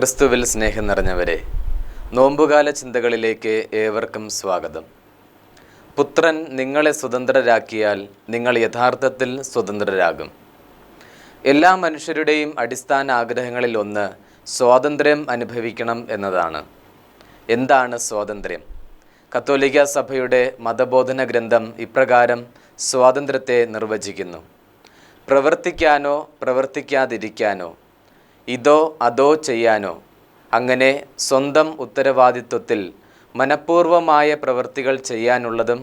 ക്രിസ്തുവിൽ സ്നേഹം നിറഞ്ഞവരെ നോമ്പുകാല ചിന്തകളിലേക്ക് ഏവർക്കും സ്വാഗതം. പുത്രൻ നിങ്ങളെ സ്വതന്ത്രരാക്കിയാൽ നിങ്ങൾ യഥാർത്ഥത്തിൽ സ്വതന്ത്രരാകും. എല്ലാ മനുഷ്യരുടെയും അടിസ്ഥാന ആഗ്രഹങ്ങളിൽ ഒന്ന് സ്വാതന്ത്ര്യം അനുഭവിക്കണം എന്നതാണ്. എന്താണ് സ്വാതന്ത്ര്യം? കത്തോലിക്ക സഭയുടെ മതബോധന ഗ്രന്ഥം ഇപ്രകാരം സ്വാതന്ത്ര്യത്തെ നിർവചിക്കുന്നു. പ്രവർത്തിക്കാനോ പ്രവർത്തിക്കാതിരിക്കാനോ ഇതോ അതോ ചെയ്യാനോ? അങ്ങനെ സ്വന്തം ഉത്തരവാദിത്വത്തിൽ മനഃപൂർവമായ പ്രവൃത്തികൾ ചെയ്യാനുള്ളതും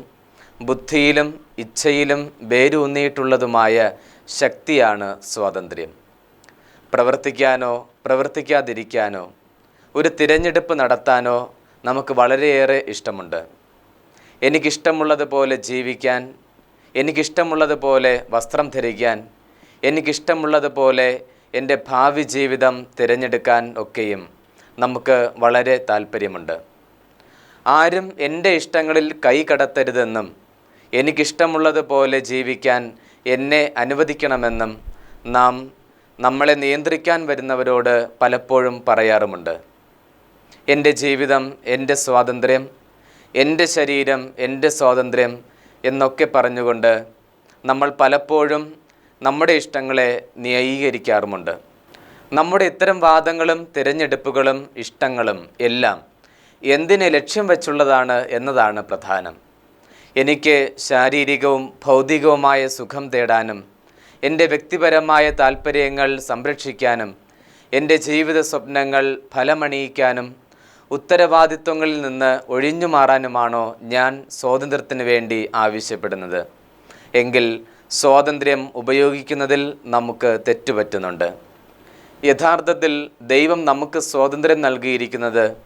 ബുദ്ധിയിലും ഇച്ഛയിലും വേരൂന്നിയിട്ടുള്ളതുമായ ശക്തിയാണ് സ്വാതന്ത്ര്യം. പ്രവർത്തിക്കാനോ പ്രവർത്തിക്കാതിരിക്കാനോ ഒരു തിരഞ്ഞെടുപ്പ് നടത്താനോ നമുക്ക് വളരെയേറെ ഇഷ്ടമുണ്ട്. എനിക്കിഷ്ടമുള്ളതുപോലെ ജീവിക്കാൻ എനിക്കിഷ്ടമുള്ളതുപോലെ വസ്ത്രം ധരിക്കാൻ എനിക്കിഷ്ടമുള്ളതുപോലെ എന്റെ ഭാവി ജീവിതം തിരഞ്ഞെടുക്കാൻ ഒക്കെയും നമുക്ക് വളരെ താല്പര്യമുണ്ട്. ആരും എന്റെ ഇഷ്ടങ്ങളിൽ കൈ കടത്തരുതെന്നും എനിക്കിഷ്ടമുള്ളതുപോലെ ജീവിക്കാൻ എന്നെ അനുവദിക്കണമെന്നും നാം നമ്മളെ നിയന്ത്രിക്കാൻ വരുന്നവരോട് പലപ്പോഴും പറയാറുമുണ്ട്. എന്റെ ജീവിതം എന്റെ സ്വാതന്ത്ര്യം എന്റെ ശരീരം എന്റെ സ്വാതന്ത്ര്യം എന്നൊക്കെ പറഞ്ഞുകൊണ്ട് നമ്മൾ പലപ്പോഴും നമ്മുടെ ഇഷ്ടങ്ങളെ ന്യായീകരിക്കാറുമുണ്ട്. നമ്മുടെ ഇത്തരം വാദങ്ങളും തിരഞ്ഞെടുപ്പുകളും ഇഷ്ടങ്ങളും എല്ലാം എന്തിനെ ലക്ഷ്യം വെച്ചുള്ളതാണ് എന്നതാണ് പ്രധാനം. എനിക്ക് ശാരീരികവും ഭൗതികവുമായ സുഖം തേടാനും എന്റെ വ്യക്തിപരമായ താല്പര്യങ്ങൾ സംരക്ഷിക്കാനും എന്റെ ജീവിത സ്വപ്നങ്ങൾ ഫലമണിയിക്കാനും ഉത്തരവാദിത്വങ്ങളിൽ നിന്ന് ഒഴിഞ്ഞു മാറാനുമാണോ ഞാൻ സ്വാതന്ത്ര്യത്തിന് വേണ്ടി ആവശ്യപ്പെടുന്നത്. എങ്കിൽ സ്വാതന്ത്ര്യം ഉപയോഗിക്കുന്നതിൽ നമുക്ക് തെറ്റുപറ്റുന്നുണ്ട് യഥാർത്ഥത്തിൽ ദൈവം നമുക്ക് സ്വാതന്ത്ര്യം നൽകിയിരിക്കുന്നത്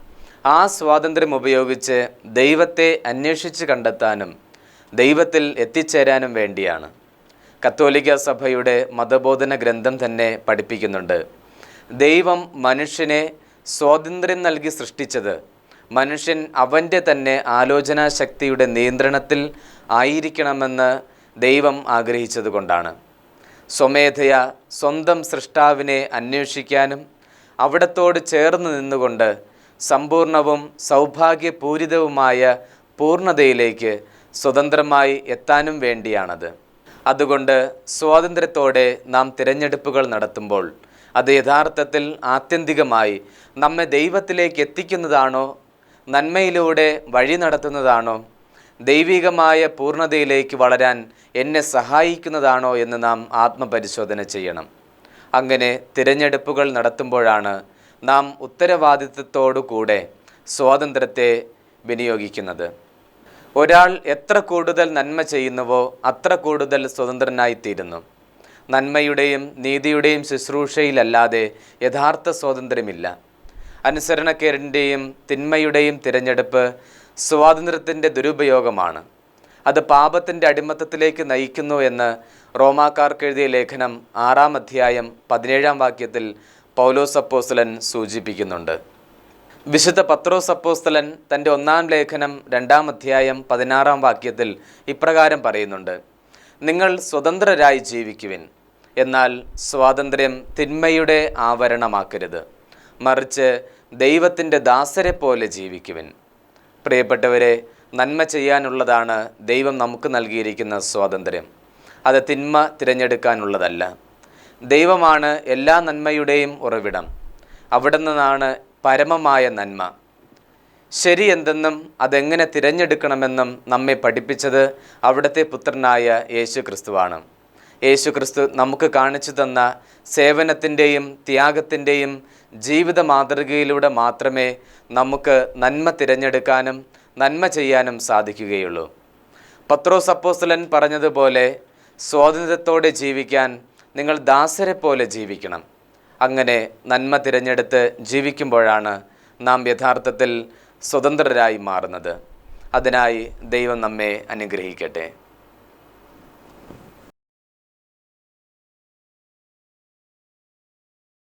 ആ സ്വാതന്ത്ര്യം ഉപയോഗിച്ച് ദൈവത്തെ അന്വേഷിച്ച് കണ്ടെത്താനും ദൈവത്തിൽ എത്തിച്ചേരാനും വേണ്ടിയാണ്. കത്തോലിക്ക സഭയുടെ മതബോധന ഗ്രന്ഥം തന്നെ പഠിപ്പിക്കുന്നുണ്ട്. ദൈവം മനുഷ്യനെ സ്വാതന്ത്ര്യം നൽകി സൃഷ്ടിച്ചത് മനുഷ്യൻ അവന്റെ തന്നെ ആലോചനാശക്തിയുടെ നിയന്ത്രണത്തിൽ ആയിരിക്കണമെന്ന് ദൈവം ആഗ്രഹിച്ചതുകൊണ്ടാണ്. സ്വമേധയ സ്വന്തം സൃഷ്ടാവിനെ അന്വേഷിക്കാനും അവിടത്തോട് ചേർന്ന് നിന്നുകൊണ്ട് സമ്പൂർണവും സൗഭാഗ്യപൂരിതവുമായ പൂർണതയിലേക്ക് സ്വതന്ത്രമായി എത്താനും വേണ്ടിയാണത്. അതുകൊണ്ട് സ്വാതന്ത്ര്യത്തോടെ നാം തിരഞ്ഞെടുപ്പുകൾ നടത്തുമ്പോൾ അത് യഥാർത്ഥത്തിൽ ആത്യന്തികമായി നമ്മെ ദൈവത്തിലേക്ക് എത്തിക്കുന്നതാണോ? നന്മയിലൂടെ വഴി നടത്തുന്നതാണോ? ദൈവികമായ പൂർണതയിലേക്ക് വളരാൻ എന്നെ സഹായിക്കുന്നതാണോ എന്ന് നാം ആത്മപരിശോധന ചെയ്യണം. അങ്ങനെ തിരഞ്ഞെടുപ്പുകൾ നടത്തുമ്പോഴാണ് നാം ഉത്തരവാദിത്വത്തോടു കൂടെ സ്വാതന്ത്ര്യത്തെ വിനിയോഗിക്കുന്നത്. ഒരാൾ എത്ര കൂടുതൽ നന്മ ചെയ്യുന്നുവോ അത്ര കൂടുതൽ സ്വതന്ത്രനായിത്തീരുന്നു. നന്മയുടെയും നീതിയുടെയും ശുശ്രൂഷയിലല്ലാതെ യഥാർത്ഥ സ്വാതന്ത്ര്യമില്ല. അനുസരണക്കേടിന്റെയും തിന്മയുടെയും തിരഞ്ഞെടുപ്പ് സ്വാതന്ത്ര്യത്തിന്റെ ദുരുപയോഗമാണ്. അത് പാപത്തിന്റെ അടിമത്തത്തിലേക്ക് നയിക്കുന്നു എന്ന് റോമാക്കാർക്ക് എഴുതിയ ലേഖനം ആറാം അധ്യായം പതിനേഴാം വാക്യത്തിൽ പൗലോസ് അപ്പോസ്തലൻ സൂചിപ്പിക്കുന്നുണ്ട്. വിശുദ്ധ പത്രോസ് അപ്പോസ്തലൻ തന്റെ ഒന്നാം ലേഖനം രണ്ടാം അധ്യായം പതിനാറാം വാക്യത്തിൽ ഇപ്രകാരം പറയുന്നുണ്ട്. നിങ്ങൾ സ്വതന്ത്രരായി ജീവിക്കുവിൻ. എന്നാൽ സ്വാതന്ത്ര്യം തിന്മയുടെ ആവരണമാക്കരുത്. മറിച്ച് ദൈവത്തിന്റെ ദാസരെ പോലെ ജീവിക്കുവിൻ. പ്രിയപ്പെട്ടവരെ നന്മ ചെയ്യാനുള്ളതാണ് ദൈവം നമുക്ക് നൽകിയിരിക്കുന്ന സ്വാതന്ത്ര്യം. അത് തിന്മ തിരഞ്ഞെടുക്കാനുള്ളതല്ല. ദൈവമാണ് എല്ലാ നന്മയുടെയും ഉറവിടം. അവിടെ നിന്നാണ് പരമമായ നന്മ. ശരി എന്തെന്നും അതെങ്ങനെ തിരഞ്ഞെടുക്കണമെന്നും നമ്മെ പഠിപ്പിച്ചത് അവിടുത്തെ പുത്രനായ യേശു ക്രിസ്തുവാണ് യേശു ക്രിസ്തു നമുക്ക് കാണിച്ചു തന്ന സേവനത്തിന്റെയും ത്യാഗത്തിന്റെയും ജീവിത മാതൃകയിലൂടെ മാത്രമേ നമുക്ക് നന്മ തിരഞ്ഞെടുക്കാനും നന്മ ചെയ്യാനും സാധിക്കുകയുള്ളൂ. പത്രോസ് അപ്പോസ്തലൻ പറഞ്ഞതുപോലെ സ്വാതന്ത്ര്യത്തോടെ ജീവിക്കാൻ നിങ്ങൾ ദാസരെ പോലെ ജീവിക്കണം. അങ്ങനെ നന്മ തിരഞ്ഞെടുത്ത് ജീവിക്കുമ്പോഴാണ് നാം യഥാർത്ഥത്തിൽ സ്വതന്ത്രരായി മാറുന്നത്. അതിനായി ദൈവം നമ്മെ അനുഗ്രഹിക്കട്ടെ.